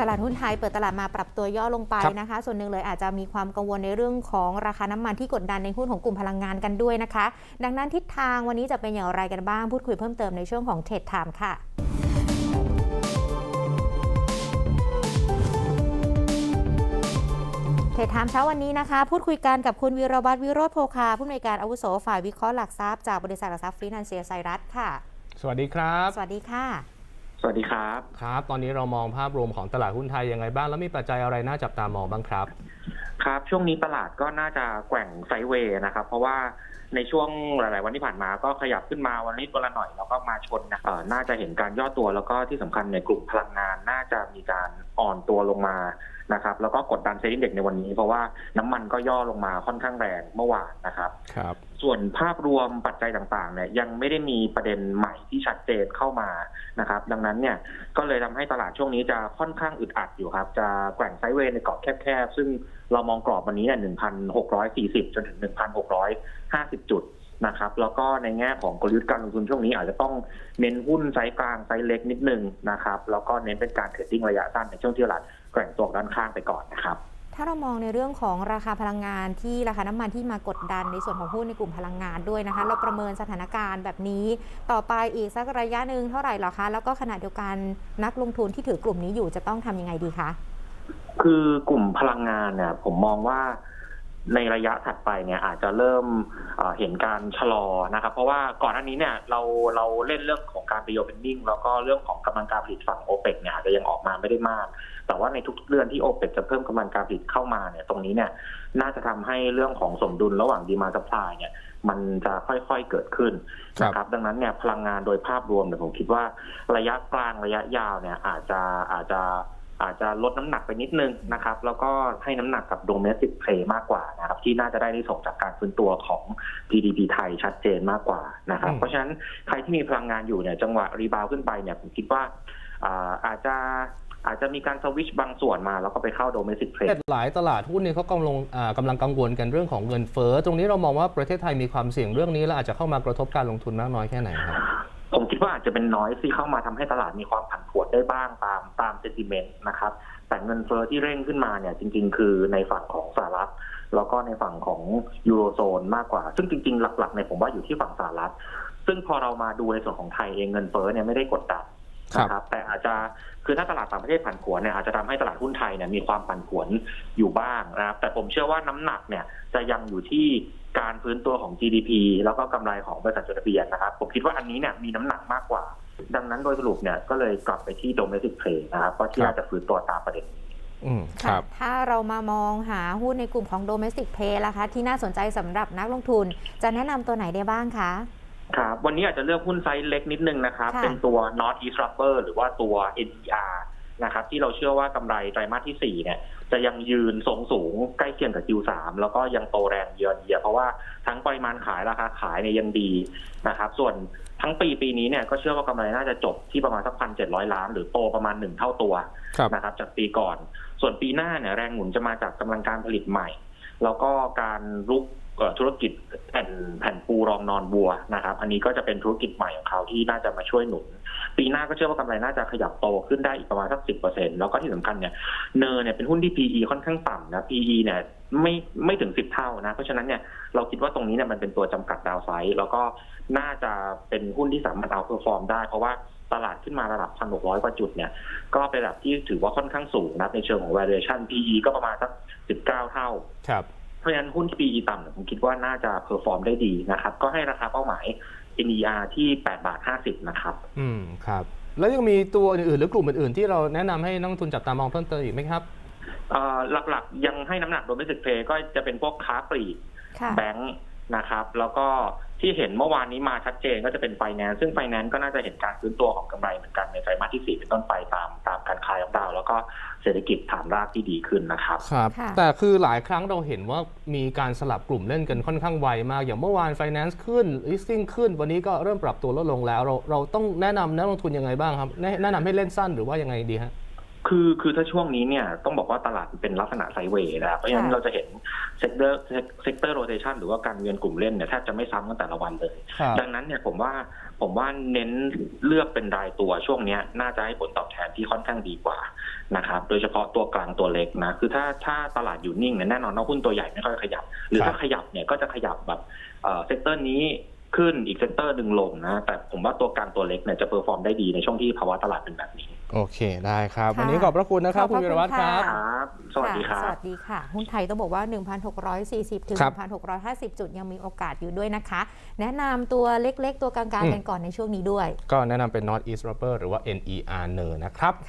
ตลาดหุ้นไทยเปิดตลาดมาปรับตัวย่อลงไปครับนะคะ ส่วนหนึ่งเลยอาจจะมีความกังวลในเรื่องของราคาน้ำมันที่กดดันในหุ้นของกลุ่มพลังงานกันด้วยนะคะ ดังนั้นทิศทางวันนี้จะเป็นอย่างไรกันบ้าง พูดคุยเพิ่มเติมในช่วงของเทรดไทม์ค่ะเทรดไทม์เช้าวันนี้นะคะ พูดคุยกันกับคุณวีรวัตรวิโรธโภคาผู้อำนวยการอาวุโสฝ่ายวิเคราะห์หลักทรัพย์จากบริษัทหลักทรัพย์ฟรีแลนเซียไซรัสค่ะ สวัสดีครับ สวัสดีค่ะ สวัสดีครับ ครับ ตอนนี้เรามองภาพรวมของตลาดหุ้นไทยยังไงบ้าง แล้วมีปัจจัยอะไรน่าจับตามองบ้างครับ ครับ ช่วงนี้ตลาดก็น่าจะแกว่งไซด์เวย์นะครับ เพราะว่าในช่วงหลาย ๆ วันที่ผ่านมาก็ขยับขึ้นมาวันนี้ตัวละหน่อยแล้วก็มาชนนะเอ่อน่าจะเห็นการย่อตัวแล้วก็ที่สำคัญในกลุ่มพลังงานน่าจะมีการ อ่อนตัวลงมานะครับ แล้วก็กดดันเซ็นเด็กในวันนี้ เพราะว่าน้ำมันก็ย่อลงมาค่อนข้างแรงเมื่อวานนะครับครับ ส่วนภาพรวมปัจจัยต่างๆเนี่ยยังไม่ได้มีประเด็นใหม่ที่ชัดเจนเข้ามานะครับ ดังนั้นเนี่ยก็เลยทำให้ตลาดช่วงนี้จะค่อนข้างอึดอัดอยู่ครับ จะแกว่งไซด์เวย์ในกรอบแคบๆซึ่งเรามองกรอบวันนี้เนี่ย1,640จนถึง1,650จุด นะครับ แล้วก็ในแง่ของกลยุทธ์การลงทุนช่วงนี้อาจจะต้องเน้นหุ้นไซส์กลางไซส์เล็กนิดนึงนะครับ แล้วก็เน้นเป็นการเทรดดิ้งระยะสั้นในช่วงที่ตลาดแกว่งตัวด้านข้างไปก่อนนะครับ ถ้าเรามองในเรื่องของราคาพลังงานที่ราคาน้ำมันที่มากดดันในส่วนของหุ้นในกลุ่มพลังงานด้วยนะคะ เราประเมินสถานการณ์แบบนี้ ต่อไปอีกสักระยะหนึ่งเท่าไหร่หรอคะ แล้วก็ขณะเดียวกันนักลงทุนที่ถือกลุ่มนี้อยู่จะต้องทำยังไงดีคะคือกลุ่มพลังงานเนี่ยผมมองว่า ในระยะถัดไปเนี่ยอาจจะเริ่มเอ่อเห็นการชะลอนะครับ เพราะว่าก่อนหน้านี้เนี่ยเราเราเล่นเรื่องของการ reopening แล้วก็เรื่องของกำลังการผลิตฝั่งโอเปกเนี่ยอาจจะยังออกมาไม่ได้มาก แต่ว่าในทุกๆเดือนที่โอเปกจะเพิ่มกำลังการผลิตเข้ามาเนี่ยตรงนี้เนี่ยน่าจะทำให้เรื่องของสมดุลระหว่างดีมาส p ายเนี่ยมันจะค่อยๆเกิดขึ้นครับนะครับ ดังนั้นเนี่ยพลังงานโดยภาพรวมเนี่ยผมคิดว่าระยะกลางระยะยาวเนี่ยอาจจะอาจจะอาจจะลดน้ำหนักไปนิดนึงนะครับ แล้วก็ให้น้ำหนักกับ domestic play มากกว่านะครับ ที่น่าจะได้ในส่งจากการฟื้นตัวของ GDP ไทยชัดเจนมากกว่านะครับอืมเพราะฉะนั้นใครที่มีพลังงานอยู่เนี่ยจังหวะรีบาวขึ้นไปเนี่ยผมคิดว่าอ่าอาจจะอาจจะมีการสวิชบางส่วนมาแล้วก็ไปเข้า domestic play หลายตลาดหุ้นเนี่ยเขากำลังอ่ากำลังกังวลกันเรื่องของเงินเฟ้อตรงนี้เรามองว่าประเทศไทยมีความเสี่ยงเรื่องนี้และอาจจะเข้ามากระทบการลงทุนมากน้อยแค่ไหนครับผมคิดว่าอาจจะเป็นน้อยที่เข้ามาทำให้ตลาดมีความผันผวนได้บ้างตามตามเซนติเมนต์นะครับแต่เงินเฟอ้อที่เร่งขึ้นมาเนี่ยจริง ๆ คือในฝั่งของสห รัฐแล้วก็ในฝั่งของยูโรโซนมากกว่า ซึ่งจริงๆ หลักๆเนี่ยผมว่าอยู่ที่ฝั่งสหรัฐ ซึ่งพอเรามาดูในส่วนของไทยเองเงินเฟ้อเนี่ยไม่ได้กดดันนะครับ แต่อาจจะคือถ้าตลาดต่างประเทศผันผวนเนี่ยอาจจะทำให้ตลาดหุ้นไทยเนี่ยมีความผันผวนอยู่บ้างนะครับ แต่ผมเชื่อว่าน้ำหนักเนี่ยจะยังอยู่ที่การฟื้นตัวของ GDP แล้วก็กำไรของบริษัทจดทะเบียนนะครับ ผมคิดว่าอันนี้เนี่ยมีน้ำหนักมากกว่า ดังนั้นโดยสรุปเนี่ยก็เลยกลับไปที่ domestic play นะครับก็ที่ครับน่าจะฟื้นตัวตามประเด็นอืม คค่ะรับถ้าเรามามองหาหุ้นในกลุ่มของ domestic play ล่ะคะ ที่น่าสนใจสำหรับนักลงทุน จะแนะนำตัวไหนได้บ้างคะครับวันนี้อาจจะเลือกหุ้นไซส์เล็กนิดนึงนะครับค่ะเป็นตัว North East Rubber หรือว่าตัว NER นะครับที่เราเชื่อว่ากำไรไตรมาสที่4เนี่ยจะยังยืนทรงสูงใกล้เคียงกับ Q3 แล้วก็ยังโตแรงเยือนเยียเพราะว่าทั้งปริมาณขายราคาขายเนี่ยยังดีนะครับส่วนทั้งปีปีนี้เนี่ยก็เชื่อว่ากำไรน่าจะจบที่ประมาณสักพันเจ็ดร้อยล้าน หรือโตประมาณหนึ่งเท่าตัวครับนะครับจากปีก่อน ส่วนปีหน้าเนี่ยแรงหนุนจะมาจากกำลังการผลิตใหม่ แล้วก็การรุกเอ่อ ธุรกิจแผ่นแผ่นปูรองนอนบัวนะครับ อันนี้ก็จะเป็นธุรกิจใหม่ของเขาที่น่าจะมาช่วยหนุน ปีหน้าก็เชื่อว่ากำไรน่าจะขยับโตขึ้นได้อีกประมาณสักสิบเปอร์เซ็นแล้วก็ที่สำคัญเนี่ยเนอเนี่ยเป็นหุ้นที่ PE ค่อนข้างต่ำนะ PE เนี่ยไม่ไม่ถึงสิบเท่านะ เพราะฉะนั้นเนี่ยเราคิดว่าตรงนี้เนี่ยมันเป็นตัวจำกัดดาวไซด์แล้วก็น่าจะเป็นหุ้นที่สามารถเอาเพอร์ฟอร์มได้ เพราะว่าตลาดขึ้นมาระดับพันหกร้อยกว่าจุดเนี่ย ก็เป็นระดับที่ถือว่าค่อนข้างสูงนะในเชิงของ valuation PE ก็ประมาณสัก 19 เท่า ครับ เพราะฉะนั้นหุ้นที่ PE ต่ำเนี่ยผมคิดว่าน่าจะเพอร์ฟอร์มได้ดีนะครับ ก็ให้ราคาเป้าหมาย NER ที่8บาท50 นะครับ อืมครับ แล้วยังมีตัวอื่นๆหรือกลุ่มอื่นๆ ที่เราแนะนำให้นักลงทุนจับตามองเพิ่มเติมอีกไหมครับเอ่อหลักๆ ยังให้น้ำหนักโดยไม่สึกเพย์ก็จะเป็นพวกค้าปลีกค่ะแบงค์นะครับ แล้วก็ที่เห็นเมื่อวานนี้มาชัดเจนก็จะเป็นไฟแนนซ์ซึ่งไฟแนนซ์ก็น่าจะเห็นการฟื้นตัวของกำไรเหมือนกันในไตรมาสที่ 4 เป็นต้นไป ศรษฐกิจฐานรากที่ดีขึ้นนะครับครับค่ะแต่คือหลายครั้งเราเห็นว่ามีการสลับกลุ่มเล่นกันค่อนข้างไวมาก อย่างเมื่อวาน Finance ขึ้น Leasing ขึ้น วันนี้ก็เริ่มปรับตัวลดลงแล้ว เราเราต้องแนะนำนักลงทุนยังไงบ้างครับ แนะแนะนำให้เล่นสั้นหรือว่ายังไงดีฮะ คือคือถ้าช่วงนี้เนี่ยต้องบอกว่าตลาดเป็นลักษณะไซด์เวย์นะครับเพราะฉะนั้นค่ะเราจะเห็นเซกเตอร์เซกเตอร์โรเ t ชันหรือว่าการเวียนกลุ่มเล่นเนี่ยแทบจะไม่ซ้ำกันแต่ละวันเลยครับดังนั้นเนี่ยผมว่าผมว่าเน้นเลือกเป็นรายตัวช่วงเนี้ยน่าจะให้ผลตอบแทนที่ค่อนข้างดีกว่านะครับโดยเฉพาะตัวกลางตัวเล็กนะคือถ้าถ้าตลาดอยู่นิ่งเนี่ยแน่นอนว่าหุ้นตัวใหญ่ไม่ค่อยขยับ หรือครับถ้าขยับเนี่ยก็จะขยับแบบเอ่อเซกเตอร์นี้ขึ้นอีกเซกเตอร์หนึ่งลงนะแต่ผมว่าตัวกลางตัวเล็กเนี่ยจะเพอร์ฟอร์มได้ดีในช่วงที่ภาวะตลาดเป็นแบบนี้ โอเคได้ครับ ค่ะวันนี้ขอบพระคุณนะครับ ขอบคุพณระวิรวัตรคุณคค่ะรับครับ สวัสดีครัค่ะสบ วัสดีค่ะ หุ้นไทยต้องบอกว่า 1,640 ถึง ครับ1,650 จุดยังมีโอกาสอยู่ด้วยนะคะ แนะนำตัวเล็กๆ ตัวกลางอืม ๆกันก่อนในช่วงนี้ด้วย ก็แนะนำเป็น North East Rubber หรือว่า NER เนอร์นะครับ